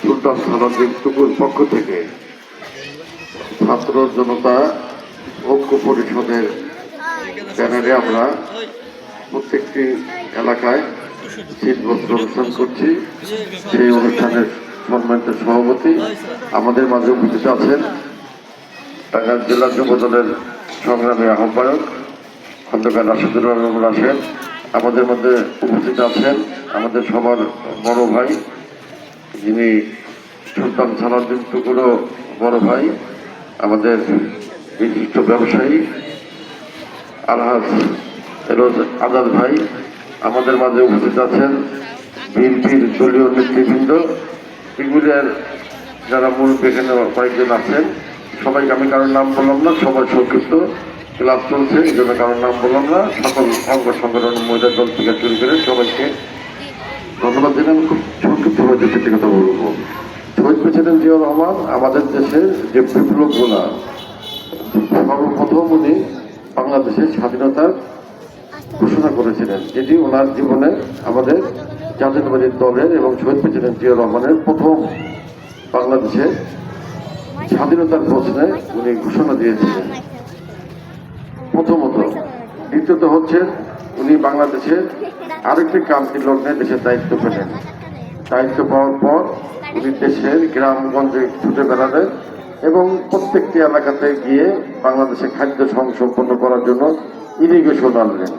সুলতান সালাদ্দিন টুকুর পক্ষ থেকে ছাত্র জনতা, ঐক্য পরিষদের ব্যানারে আমরা প্রত্যেকটি এলাকায় শীতবস্ত্র অনুষ্ঠান করছি। সেই অনুষ্ঠানের সম্মানিত সভাপতি আমাদের মাঝে উপস্থিত আছেন টাঙ্গাইল জেলা যুব দলের সংগ্রামী আহ্বায়ক খন্দকার রাশিদুর রহমান রাশেদ আমাদের মধ্যে উপস্থিত আছেন আমাদের সবার বড় ভাই যিনি সুলতান সালাউদ্দিন টুকুরও বড় ভাই, আমাদের বিশিষ্ট ব্যবসায়ী, আলহাজ রোজ আজাদ ভাই, আমাদের মাঝে উপস্থিত আছেন বিএনপির দলীয় নেতৃবৃন্দ। এগুলির যারা মূল এখানে কয়েকজন আছেন, সবাইকে আমি কারোর নাম বললাম না, সবাই সংক্ষিপ্ত ক্লাস চলছে, এই জন্য কারোর নাম বললাম না। সকল অঙ্গ সংগঠন মহিলা দল থেকে চুরি করে সবাইকে ধন্যবাদ দিলাম খুব সংক্ষিপ্তভাবে দু চারটি কথা বলব। শহীদ প্রেসিডেন্ট জিয়াউর রহমান, আমাদের দেশের যে বিপ্লব বিপ্লবগুলা সর্বপ্রথম উনি বাংলাদেশের স্বাধীনতার ঘোষণা করেছিলেন। যেটি ওনার জীবনে আমাদের জাতীয়তাবাদী দলের এবং শহীদ প্রেসিডেন্ট জিয়া রহমানের প্রথম বাংলাদেশে স্বাধীনতার প্রশ্নে উনি ঘোষণা দিয়েছিলেন। প্রথমত, দ্বিতীয়ত হচ্ছে উনি বাংলাদেশের আরেকটি ক্রান্তি লগ্নে দেশের দায়িত্ব পেলেন। দায়িত্ব পাওয়ার পর উনি দেশের গ্রামগঞ্জে ছুটে বেড়ালেন এবং প্রত্যেকটি এলাকাতে গিয়ে বাংলাদেশে খাদ্য সংসম্পন্ন করার জন্য ইরিগেশন আনলেন।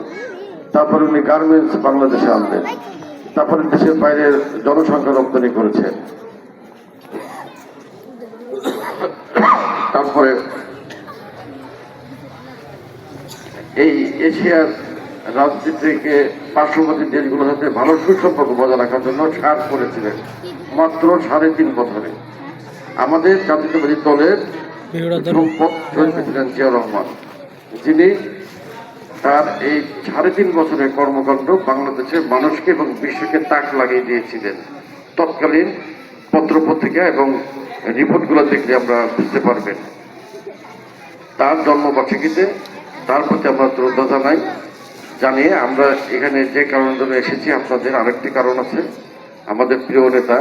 তারপরে উনি গার্মেন্টস বাংলাদেশে আনলেন। তারপরে দেশের বাইরের জনসংখ্যা রপ্তানি করেছেন। তারপরে এই এশিয়ার রাজনীতিকে পার্শ্ববর্তী দেশগুলোর সাথে ভালো সুসম্পর্ক বজায় রাখার জন্য সার করেছিলেন। মাত্র সাড়ে তিন বছরে। আমাদের জাতীয়তাবাদী দলের প্রেসিডেন্ট জিয়া রহমান যিনি তার এই সাড়ে তিন বছরের কর্মকাণ্ড বাংলাদেশের মানুষকে এবং বিশ্বকে তাক লাগিয়ে দিয়েছিলেন। তৎকালীন পত্রপত্রিকা এবং রিপোর্টগুলো দেখলে আমরা বুঝতে পারবেন। তার জন্মবার্ষিকীতে তার প্রতি আমরা শ্রদ্ধা জানাই। জানিয়ে আমরা এখানে যে কারণের জন্য এসেছি, আপনাদের আরেকটি কারণ আছে। আমাদের প্রিয় নেতা,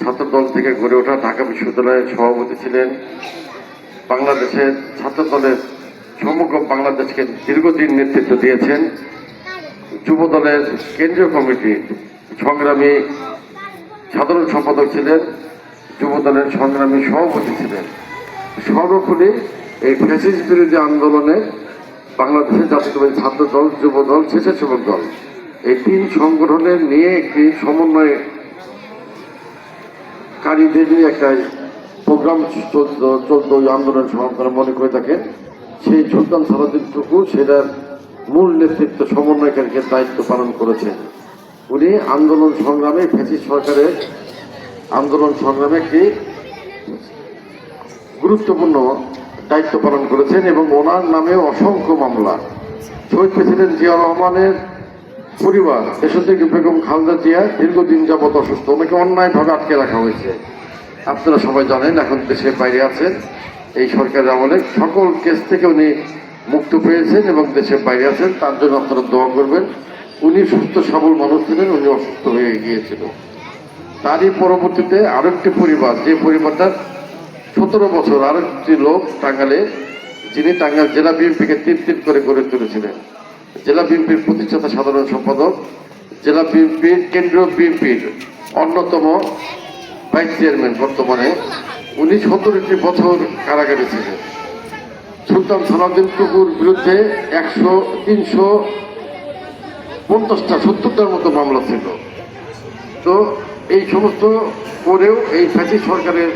ছাত্রদল থেকে গড়ে ওঠা ঢাকা বিশ্ববিদ্যালয়ের সভাপতি ছিলেন। বাংলাদেশের ছাত্রদলের সমগ্র বাংলাদেশকে দীর্ঘদিন নেতৃত্ব দিয়েছেন। যুব দলের কেন্দ্রীয় কমিটির সংগ্রামী সাধারণ সম্পাদক ছিলেন যুব দলের সংগ্রামী সভাপতি ছিলেন। সর্বোপরি এই ফ্যাসিস বিরোধী আন্দোলনে বাংলাদেশের জাতীয়তাবাদী ছাত্র দল যুব দল স্বেচ্ছাসেবক দল। এই তিন সংগঠনের নিয়ে একটি সমন্বয় কারীদের নিয়ে একটা প্রোগ্রাম চলতো চলতো ওই আন্দোলন সমান্তরা মনে করে থাকেন সেই সুলতান সালাদিন টুকু সেটার মূল নেতৃত্ব সমন্বয়কারীকে দায়িত্ব পালন করেছেন উনি আন্দোলন সংগ্রামে ফ্যাসিস সরকারের আন্দোলন সংগ্রামে একটি গুরুত্বপূর্ণ দায়িত্ব পালন করেছেন এবং ওনার নামে অসংখ্য মামলা। শহীদ প্রেসিডেন্ট জিয়া রহমানের পরিবার দেশত্যাগী বেগম খালদা জিয়া দীর্ঘদিন যাবৎ অসুস্থ। ওনাকে অন্যায়ভাবে আটকে রাখা হয়েছে। আপনারা সবাই জানেন, এখন দেশের বাইরে আছেন। এই সরকারের আমলে সকল কেস থেকে উনি মুক্ত পেয়েছেন এবং দেশের বাইরে আছেন। তার জন্য আপনারা দোয়া করবেন, উনি সুস্থ, সবল মানুষ ছিলেন, উনি অসুস্থ হয়ে গিয়েছিল। তারই পরবর্তীতে আরেকটি পরিবার, যে পরিবারটার সতেরো বছর আরেকটি লোক টাঙ্গালে, যিনি টাঙ্গাইল জেলা বিএনপিকে তিন তিন করে গড়ে তুলেছিলেন। জেলা বিএনপির প্রতিষ্ঠাতা সাধারণ সম্পাদক, জেলা বিএনপির কেন্দ্রীয় বিএনপির অন্যতম ভাইস চেয়ারম্যান বর্তমানে। উনি সতেরোটি বছর কারাগারে ছিলেন। সুলতান সালাউদ্দিন টুকুর বিরুদ্ধে একশো, তিনশো পঞ্চাশটা, সত্তরটার মতো মামলা ছিল। তো এই সমস্ত করেও এই ফ্যাসি সরকারের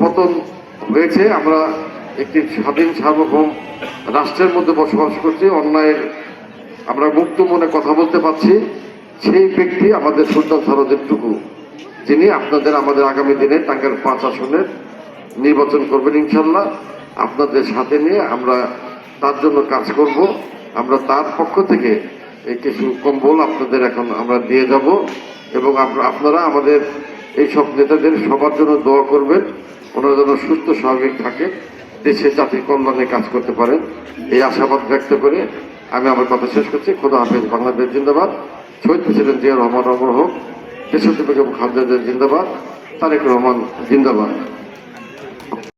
পতন হয়েছে, আমরা একটি স্বাধীন সার্বভৌম রাষ্ট্রের মধ্যে বসবাস করছি, অন্যায়ের আমরা মুক্ত মনে কথা বলতে পারছি। সেই ব্যক্তি আমাদের সুলতান সরোজের টুকু। যিনি আপনাদের আমাদের আগামী দিনে টাঙ্গাইল পাঁচ আসনের নির্বাচন করবেন ইনশাল্লাহ। আপনাদের সাথে নিয়ে আমরা তার জন্য কাজ করব। আমরা তার পক্ষ থেকে কিছু কম্বল আপনাদের এখন আমরা দিয়ে যাব এবং আপনারা আমাদের এই সব নেতাদের সবার জন্য দোয়া করবেন। ওনারা যেন সুস্থ, স্বাভাবিক থাকে, দেশে জাতির কল্যাণে কাজ করতে পারেন। এই আশাবাদ ব্যক্ত করে আমি আমার কথা শেষ করছি। খোদা হাফেজ, বাংলাদেশ জিন্দাবাদ। শহীদ প্রেসিডেন্ট জিয়া রহমান অমর হোক দেশের জিয়া জিন্দাবাদ। তারেক রহমান জিন্দাবাদ।